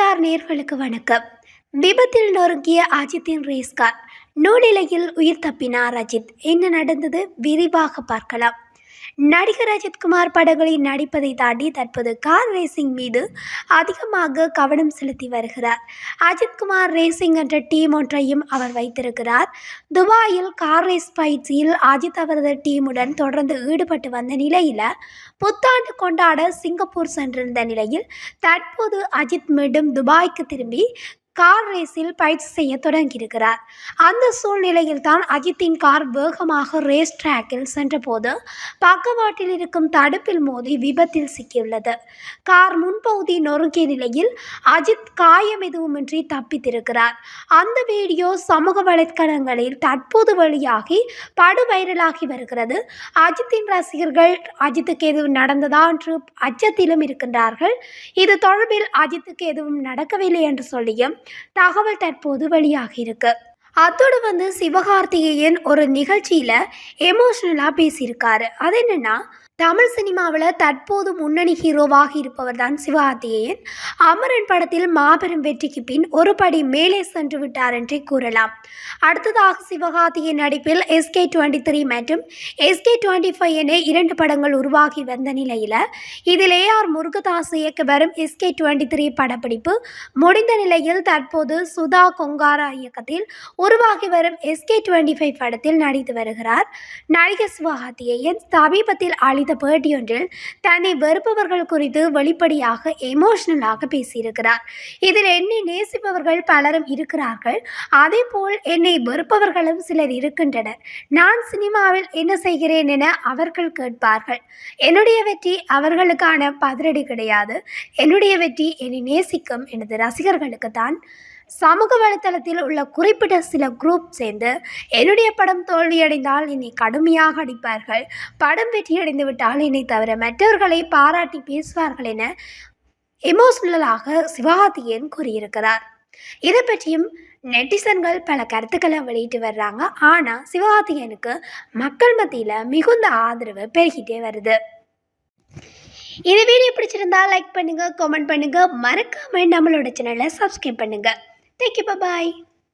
Star நேர்களுக்கு வணக்கம். விபத்தில் நொறுங்கிய அஜித்தின் ரேஸ்கார் நூலிலையில் உயிர் தப்பினார் அஜித். என்ன நடந்தது? விரிவாக பார்க்கலாம். நடிகர் அஜித்குமார் படங்களில் நடிப்பதை தாண்டி தற்போது கார் ரேசிங் மீது அதிகமாக கவனம் செலுத்தி வருகிறார். அஜித்குமார் ரேசிங் என்ற டீம் ஒன்றையும் அவர் வைத்திருக்கிறார். துபாயில் கார் ரேஸ் பயிற்சியில் அஜித் அவரது டீமுடன் தொடர்ந்து ஈடுபட்டு வந்த நிலையில் புத்தாண்டு கொண்டாட சிங்கப்பூர் சென்றிருந்த நிலையில் தற்போது அஜித் மீண்டும் துபாய்க்கு திரும்பி கார் ரேஸில் பயிற்சி செய்ய தொடங்கியிருக்கிறார். அந்த சூழ்நிலையில் தான் அஜித்தின் கார் வேகமாக ரேஸ் ட்ராக்கில் சென்றபோது பக்கவாட்டில் இருக்கும் தடுப்பில் மோதி விபத்தில் சிக்கியுள்ளது. கார் முன்பகுதி நொறுங்கிய நிலையில் அஜித் காயம் எதுவுமின்றி தப்பித்திருக்கிறார். அந்த வீடியோ சமூக வலைத்தளங்களில் தற்போது வழியாகி படு வைரலாகி வருகிறது. அஜித்தின் ரசிகர்கள் அஜித்துக்கு எதுவும் நடந்ததா? என்று அச்சத்திலும் இருக்கின்றார்கள். இது தொடர்பில் அஜித்துக்கு எதுவும் நடக்கவில்லை என்று சொல்லியும் தகவல் தற்போது வெளியாகியிருக்கு அதோடு வந்து சிவகார்த்திகேயன் ஒரு நிகழ்ச்சியில் எமோஷ்னலாக பேசியிருக்காரு. அது என்னென்னா தமிழ் சினிமாவில் தற்போது முன்னணி ஹீரோவாக இருப்பவர் தான் சிவகார்த்திகேயன் அமரன் படத்தில் மாபெரும் வெற்றிக்கு பின் ஒரு படி மேலே சென்று விட்டார் என்றே கூறலாம். அடுத்ததாக சிவகார்த்திகேயன் நடிப்பில் எஸ்கே டுவெண்ட்டி த்ரீ மற்றும் எஸ்கே டுவெண்ட்டி ஃபைவ் என இரண்டு படங்கள் உருவாகி வந்த நிலையில் இதில் ஏ ஆர் முருகதாஸ் இயக்க வரும் எஸ்கே டுவெண்ட்டி த்ரீ படப்பிடிப்பு முடிந்த நிலையில் தற்போது சுதா கொங்காரா இயக்கத்தில் உருவாகி வரும் எஸ்கே டுவெண்ட்டி ஃபைவ் படத்தில் நடித்து வருகிறார். நடிகர் சிவகார்த்திகேயன் சமீபத்தில் அளித்த பேட்டியொன்றில் தன்னை வெறுப்பவர்கள் குறித்து வெளிப்படையாக எமோஷனலாக பேசியிருக்கிறார். இதில் என்னை நேசிப்பவர்கள் பலரும் இருக்கிறார்கள். அதேபோல் என்னை வெறுப்பவர்களும் சிலர் இருக்கின்றனர். நான் சினிமாவில் என்ன செய்கிறேன் என அவர்கள் கேட்பார்கள். என்னுடைய வெற்றி அவர்களுக்கான பதிலடி கிடையாது. என்னுடைய வெற்றி என்னை நேசிக்கும் எனது ரசிகர்களுக்கு தான் சமூக வலைத்தளத்தில் உள்ள குறிப்பிட்ட சில குரூப் சேர்ந்து என்னுடைய படம் தோல்வியடைந்தால் என்னை கடுமையாக அடிப்பார்கள் படம் வெற்றியடைந்து விட்டால் என்னை தவிர மற்றவர்களை பாராட்டி பேசுவார்கள் என எமோஷனலாக சிவகார்த்திகேயன் கூறியிருக்கிறார். இதை பற்றியும் நெட்டிசன்கள் பல கருத்துக்களை வெளியிட்டு வர்றாங்க. ஆனால் சிவகார்த்திகேயனுக்கு மக்கள் மத்தியில் மிகுந்த ஆதரவு பெருகிட்டே வருது. இந்த வீடியோ பிடிச்சிருந்தா லைக் பண்ணுங்கள் கமெண்ட் பண்ணுங்கள் மறக்காமல் நம்மளோட சேனலை subscribe Thank you. Bye bye.